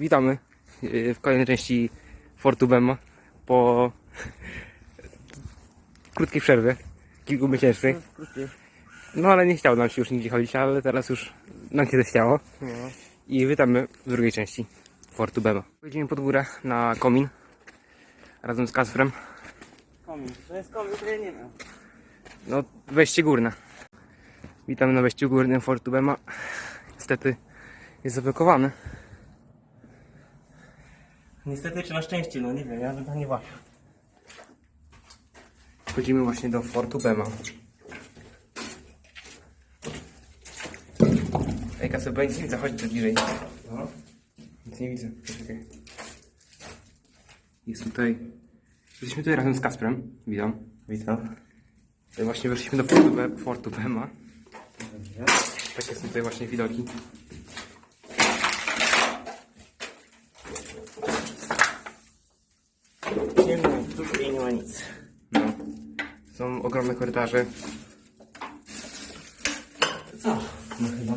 Witamy yy, w kolejnej części Fortu Bema po krótkiej przerwie, kilkumiesięcznej. No ale nie chciało nam się już nigdzie chodzić, ale teraz już nam się zechciało. I witamy w drugiej części Fortu Bema. Pojedziemy pod górę na komin razem z Kasprem. Komin. To jest komin, który ja nie wiem. No, wejście górne. Witamy na wejściu górnym Fortu Bema. Niestety jest zablokowany. Niestety czy na szczęście, no nie wiem, ja bym tam nie właśnie. Wchodzimy właśnie do Fortu Bema. Ej, Kasper, bo ja nic nie widzę, chodź tu bliżej. No. Nic nie widzę, poczekaj. Jest tutaj... Jesteśmy tutaj razem z Kasprem. Witam. Witam. Tutaj właśnie weszliśmy do Fortu, Be Fortu Bema. Takie są tutaj właśnie widoki. Ciemno, tutaj nie ma nic. No. Są ogromne korytarze. Co? No chyba.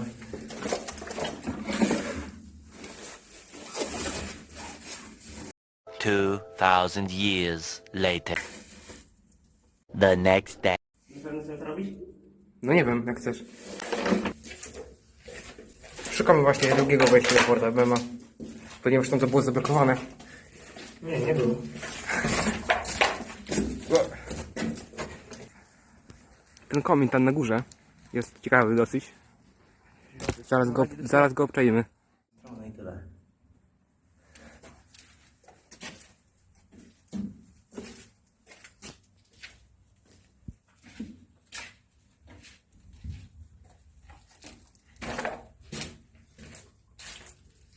Two thousand years later. The next day. Nie pewno co to robić? No nie wiem, jak chcesz. Szukamy właśnie drugiego wejścia do Forta Bema. Ponieważ tam to było zablokowane. Nie, nie było. Ten komin tam na górze jest ciekawy dosyć. Zaraz go, zaraz go obczajmy. No i tyle.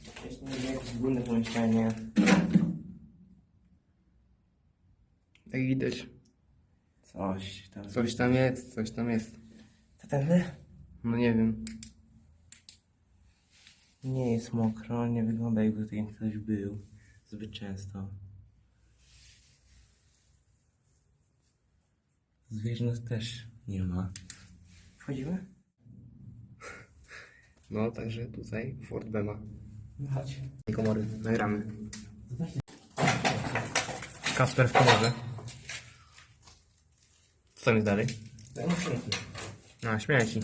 Jakieś pomieszczenie. Widać. Coś tam. Coś tam jest, coś tam jest. To tędy? No nie wiem. Nie jest mokro, nie wygląda jakby tutaj ktoś był zbyt często. Zwierząt też nie ma. Wchodzimy? No, także tutaj Fort Bema. No chodź. I komory. Nagramy. Kasper w komorze. Co tam jest dalej? Śmieci. No, śmieci.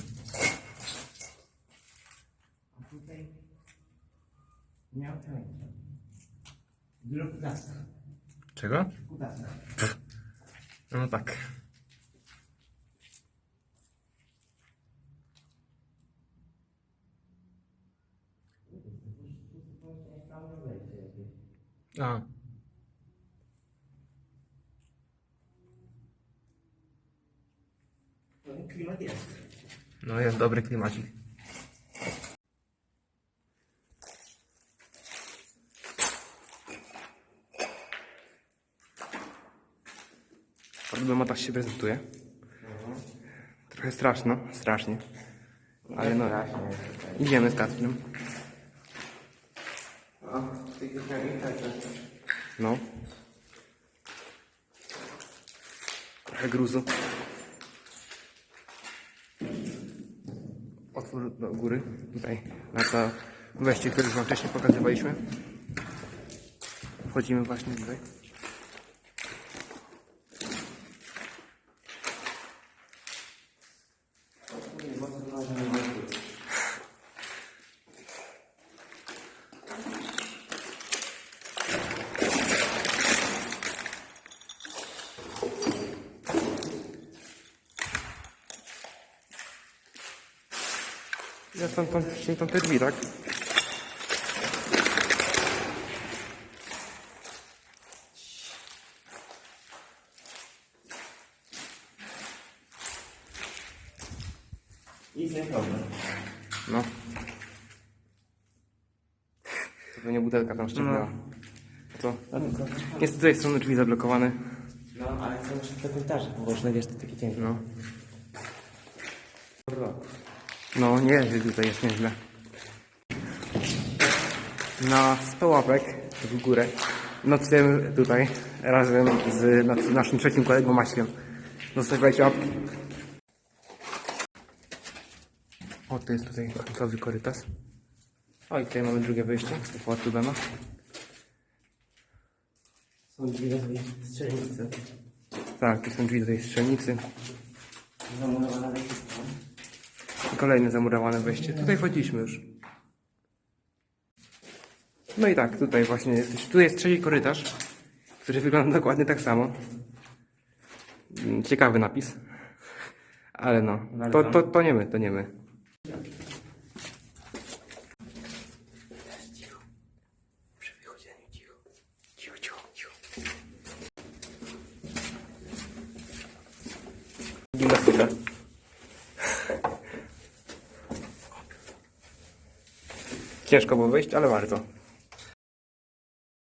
Dużo kutasa. Czego? No tak. A, klimat jest. no jest dobry klimacik. Fort tak się prezentuje. Trochę straszno, strasznie. Ale no, idziemy z Kacprem. No. Trochę gruzu. Otwór do góry. Tutaj na to wejście, które już wam wcześniej pokazywaliśmy. Wchodzimy właśnie tutaj. Ja tam, tam, są tam te drzwi, tak? Nic nie problem. No. To pewnie butelka tam szczepiła. Co? Jest z tej strony drzwi zablokowane. No, ale są jeszcze te korytarze poboczne, wiesz, to takie cienkie. No. No, nie, że tutaj jest nieźle. Na 100 łapek w górę nocujemy tutaj razem z nas- naszym trzecim kolegą Maśkiem. Zostawiajcie łapki. O, to jest tutaj końcowy korytarz. O, i tutaj mamy drugie wyjście do Fortu Bema. Są drzwi do tej strzelnicy. Tak, tu są drzwi do tej strzelnicy. Zamurowana lekko. I kolejne zamurowane wejście. Tutaj wchodziliśmy już. No i tak, tutaj właśnie jest. Tu jest trzeci korytarz, który wygląda dokładnie tak samo. Ciekawy napis. Ale no, to, to, to nie my, to nie my. Gimnastyka. Ciężko było wyjść, ale warto.